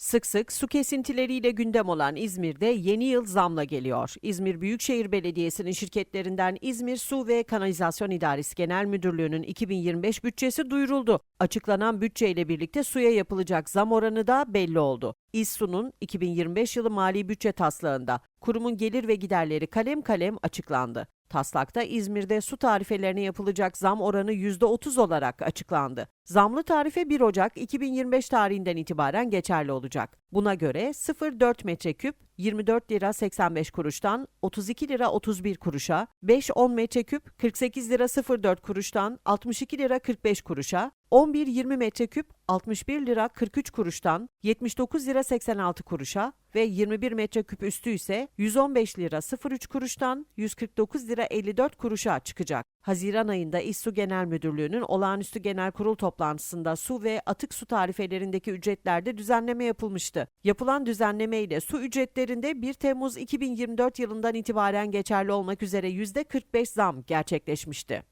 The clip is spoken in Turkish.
Sık sık su kesintileriyle gündem olan İzmir'de yeni yıl zamla geliyor. İzmir Büyükşehir Belediyesi'nin şirketlerinden İzmir Su ve Kanalizasyon İdaresi Genel Müdürlüğü'nün 2025 bütçesi duyuruldu. Açıklanan bütçeyle birlikte suya yapılacak zam oranı da belli oldu. İSSU'nun 2025 yılı mali bütçe taslağında kurumun gelir ve giderleri kalem kalem açıklandı. Taslakta İzmir'de su tarifelerine yapılacak zam oranı %30 olarak açıklandı. Zamlı tarife 1 Ocak 2025 tarihinden itibaren geçerli olacak. Buna göre 0,4 metreküp 24 lira 85 kuruştan 32 lira 31 kuruşa, 5-10 metreküp 48 lira 04 kuruştan 62 lira 45 kuruşa, 11-20 metreküp 61 lira 43 kuruştan 79 lira 86 kuruşa ve 21 metreküp üstü ise 115 lira 03 kuruştan 149 lira 54 kuruşa çıkacak. Haziran ayında İSSU Genel Müdürlüğü'nün olağanüstü genel kurul toplantısında su ve atık su tarifelerindeki ücretlerde düzenleme yapılmıştı. Yapılan düzenleme ile su ücretlerinde 1 Temmuz 2024 yılından itibaren geçerli olmak üzere %45 zam gerçekleşmişti.